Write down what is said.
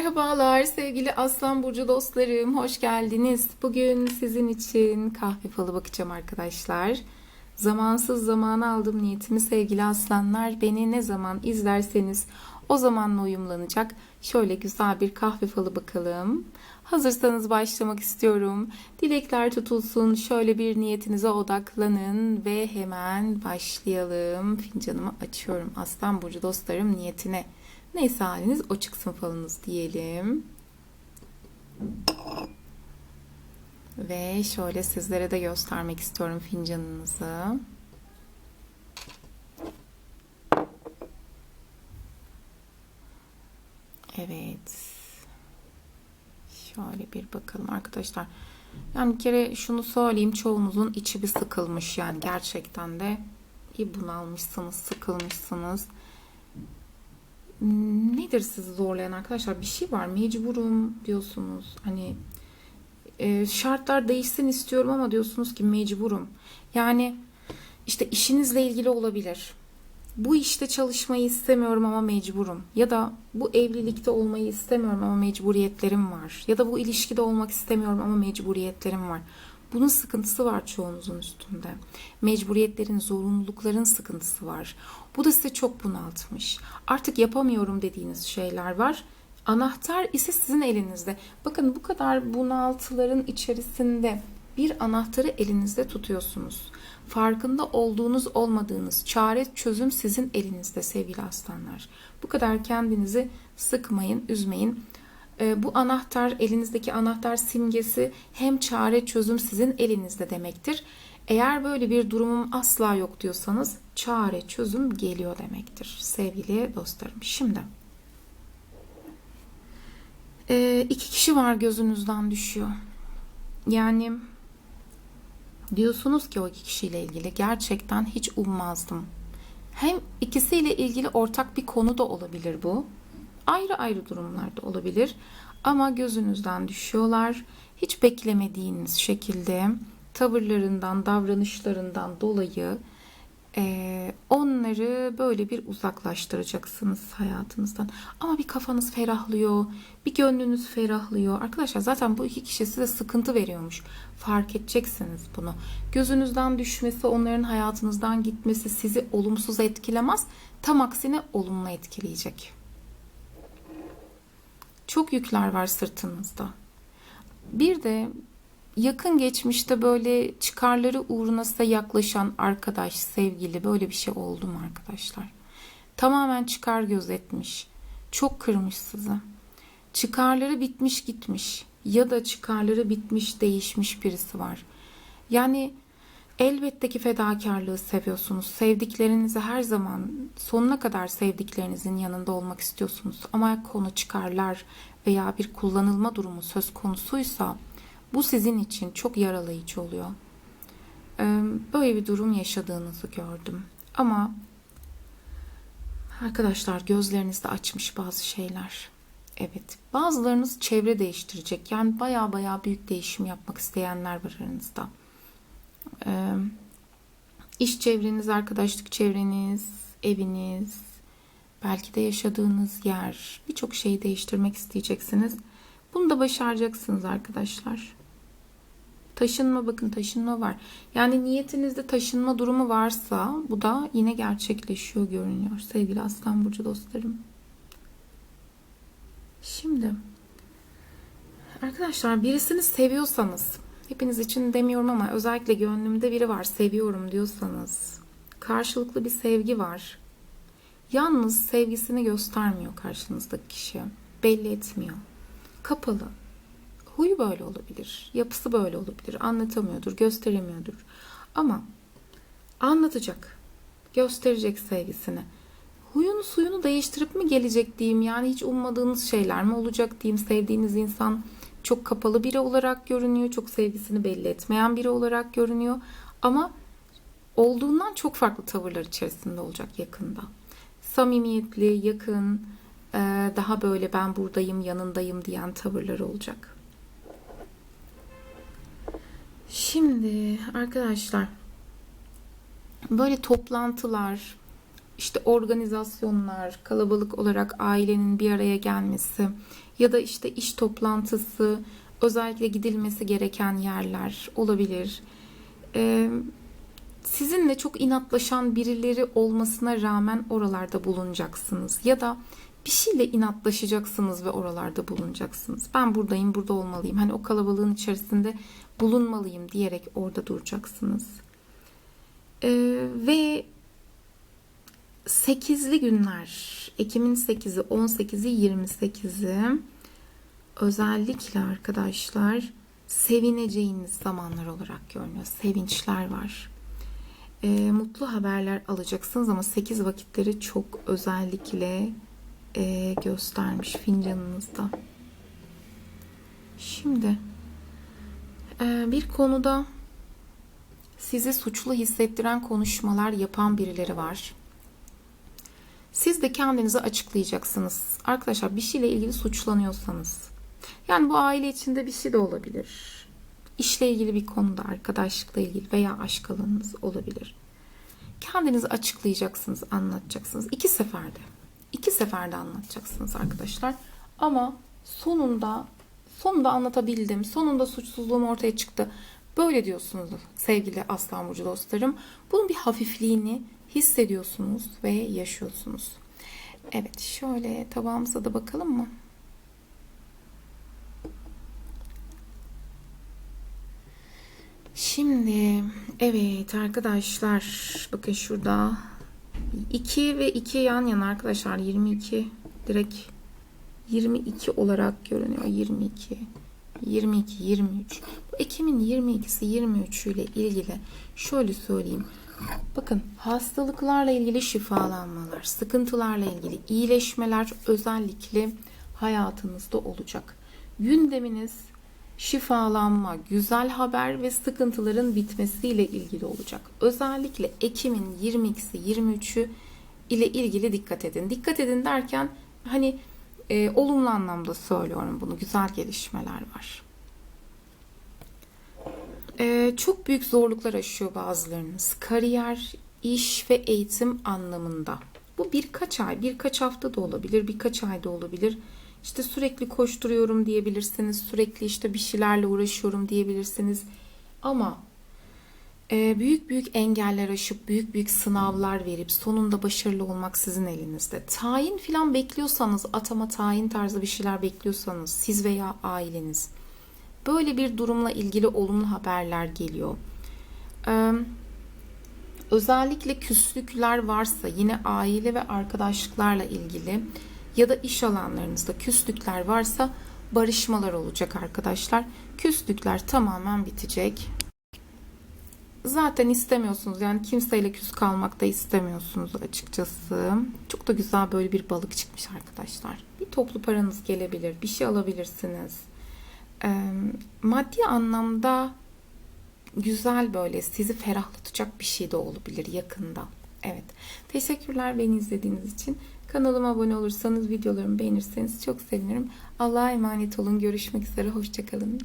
Merhabalar sevgili Aslan Burcu dostlarım, hoş geldiniz. Bugün sizin için kahve falı bakacağım arkadaşlar. Zamansız zamana aldım niyetimi sevgili aslanlar. Beni ne zaman izlerseniz o zamanla uyumlanacak. Şöyle güzel bir kahve falı bakalım. Hazırsanız başlamak istiyorum. Dilekler tutulsun. Şöyle bir niyetinize odaklanın ve hemen başlayalım. Fincanımı açıyorum. Aslan Burcu dostlarım niyetine. Neyse haliniz o çıksın falınız diyelim. Ve şöyle sizlere de göstermek istiyorum fincanınızı. Evet. Şöyle bir bakalım arkadaşlar. Yani bir kere şunu söyleyeyim çoğunuzun içi bir sıkılmış yani gerçekten de bir bunalmışsınız, sıkılmışsınız. Nedir sizi zorlayan arkadaşlar? Bir şey var mecburum diyorsunuz. Hani e, şartlar değişsin istiyorum ama diyorsunuz ki mecburum. Yani işte işinizle ilgili olabilir. Bu işte çalışmayı istemiyorum ama mecburum. Ya da bu evlilikte olmayı istemiyorum ama mecburiyetlerim var. Ya da bu ilişkide olmak istemiyorum ama mecburiyetlerim var. Bunun sıkıntısı var çoğunuzun üstünde. Mecburiyetlerin, zorunlulukların sıkıntısı var. Bu da size çok bunaltmış. Artık yapamıyorum dediğiniz şeyler var. Anahtar ise sizin elinizde. Bakın bu kadar bunaltıların içerisinde bir anahtarı elinizde tutuyorsunuz. Farkında olduğunuz olmadığınız çare çözüm sizin elinizde sevgili aslanlar. Bu kadar kendinizi sıkmayın, üzmeyin. Ee, bu anahtar elinizdeki anahtar simgesi hem çare çözüm sizin elinizde demektir. Eğer böyle bir durumum asla yok diyorsanız çare çözüm geliyor demektir sevgili dostlarım. Şimdi e, iki kişi var gözünüzden düşüyor. Yani diyorsunuz ki o iki kişiyle ilgili gerçekten hiç ummazdım. Hem ikisiyle ilgili ortak bir konu da olabilir bu. Ayrı ayrı durumlarda olabilir. Ama gözünüzden düşüyorlar. Hiç beklemediğiniz şekilde tavırlarından, davranışlarından dolayı e, onları böyle bir uzaklaştıracaksınız hayatınızdan. Ama bir kafanız ferahlıyor, bir gönlünüz ferahlıyor. Arkadaşlar zaten bu iki kişi size sıkıntı veriyormuş. Fark edeceksiniz bunu. Gözünüzden düşmesi, onların hayatınızdan gitmesi sizi olumsuz etkilemez. Tam aksine olumlu etkileyecek. Çok yükler var sırtınızda. Bir de yakın geçmişte böyle çıkarları uğruna size yaklaşan arkadaş, sevgili böyle bir şey oldu mu arkadaşlar? Tamamen çıkar gözetmiş. Çok kırmış sizi. Çıkarları bitmiş gitmiş ya da çıkarları bitmiş değişmiş birisi var. Yani elbette ki fedakarlığı seviyorsunuz. Sevdiklerinizi her zaman sonuna kadar sevdiklerinizin yanında olmak istiyorsunuz. Ama konu çıkarlar veya bir kullanılma durumu söz konusuysa bu sizin için çok yaralayıcı oluyor. Böyle bir durum yaşadığınızı gördüm. Ama arkadaşlar gözlerinizde açmış bazı şeyler. Evet, bazılarınız çevre değiştirecek. Yani baya baya büyük değişim yapmak isteyenler var aranızda. İş çevreniz, arkadaşlık çevreniz, eviniz, belki de yaşadığınız yer, birçok şeyi değiştirmek isteyeceksiniz. Bunu da başaracaksınız arkadaşlar. Taşınma bakın taşınma var. Yani niyetinizde taşınma durumu varsa bu da yine gerçekleşiyor görünüyor sevgili Aslan Burcu dostlarım. Şimdi arkadaşlar birisini seviyorsanız hepiniz için demiyorum ama özellikle gönlümde biri var seviyorum diyorsanız karşılıklı bir sevgi var. Yalnız sevgisini göstermiyor karşınızdaki kişi. Belli etmiyor. Kapalı Huyu böyle olabilir, yapısı böyle olabilir, anlatamıyordur, gösteremiyordur. Ama anlatacak, gösterecek sevgisini. Huyunu suyunu değiştirip mi gelecek diyeyim yani hiç ummadığınız şeyler mi olacak diyeyim sevdiğiniz insan çok kapalı biri olarak görünüyor, çok sevgisini belli etmeyen biri olarak görünüyor ama olduğundan çok farklı tavırlar içerisinde olacak yakında. Samimiyetli, yakın, daha böyle ben buradayım, yanındayım diyen tavırlar olacak. Şimdi arkadaşlar böyle toplantılar, işte organizasyonlar, kalabalık olarak ailenin bir araya gelmesi ya da işte iş toplantısı, özellikle gidilmesi gereken yerler olabilir. Ee, sizinle çok inatlaşan birileri olmasına rağmen oralarda bulunacaksınız. Ya da bir şeyle inatlaşacaksınız ve oralarda bulunacaksınız. Ben buradayım, burada olmalıyım. Hani o kalabalığın içerisinde bulunmalıyım diyerek orada duracaksınız. Ee, ve 8'li günler, Ekim'in 8'i, 18'i, 28'i özellikle arkadaşlar sevineceğiniz zamanlar olarak görünüyor. Sevinçler var. Ee, mutlu haberler alacaksınız ama 8 vakitleri çok özellikle e, göstermiş fincanınızda. Şimdi e, bir konuda sizi suçlu hissettiren konuşmalar yapan birileri var. Siz de kendinizi açıklayacaksınız. Arkadaşlar bir şeyle ilgili suçlanıyorsanız. Yani bu aile içinde bir şey de olabilir. İşle ilgili bir konuda, arkadaşlıkla ilgili veya aşk alanınız olabilir. Kendinizi açıklayacaksınız, anlatacaksınız. İki seferde. İki seferde anlatacaksınız arkadaşlar. Ama sonunda sonunda anlatabildim. Sonunda suçsuzluğum ortaya çıktı. Böyle diyorsunuz sevgili Aslan Burcu dostlarım. Bunun bir hafifliğini hissediyorsunuz ve yaşıyorsunuz. Evet şöyle tabağımıza da bakalım mı? Şimdi evet arkadaşlar bakın şurada 2 ve 2 yan yana arkadaşlar 22 direkt 22 olarak görünüyor 22 22 23 bu Ekim'in 22'si 23 ile ilgili şöyle söyleyeyim bakın hastalıklarla ilgili şifalanmalar sıkıntılarla ilgili iyileşmeler özellikle hayatınızda olacak gündeminiz şifalanma, güzel haber ve sıkıntıların bitmesiyle ilgili olacak. Özellikle Ekim'in 22'si 23'ü ile ilgili dikkat edin. Dikkat edin derken hani e, olumlu anlamda söylüyorum bunu. Güzel gelişmeler var. E, çok büyük zorluklar aşıyor bazılarınız. Kariyer, iş ve eğitim anlamında. Bu birkaç ay, birkaç hafta da olabilir, birkaç ay da olabilir. İşte sürekli koşturuyorum diyebilirsiniz. Sürekli işte bir şeylerle uğraşıyorum diyebilirsiniz. Ama e, büyük büyük engeller aşıp büyük büyük sınavlar verip sonunda başarılı olmak sizin elinizde. Tayin falan bekliyorsanız, atama tayin tarzı bir şeyler bekliyorsanız siz veya aileniz böyle bir durumla ilgili olumlu haberler geliyor. Ee, özellikle küslükler varsa yine aile ve arkadaşlıklarla ilgili ya da iş alanlarınızda küslükler varsa barışmalar olacak arkadaşlar. Küslükler tamamen bitecek. Zaten istemiyorsunuz yani kimseyle küs kalmak da istemiyorsunuz açıkçası. Çok da güzel böyle bir balık çıkmış arkadaşlar. Bir toplu paranız gelebilir, bir şey alabilirsiniz. Maddi anlamda güzel böyle sizi ferahlatacak bir şey de olabilir yakında. Evet. Teşekkürler beni izlediğiniz için. Kanalıma abone olursanız, videolarımı beğenirseniz çok sevinirim. Allah'a emanet olun. Görüşmek üzere. Hoşçakalın.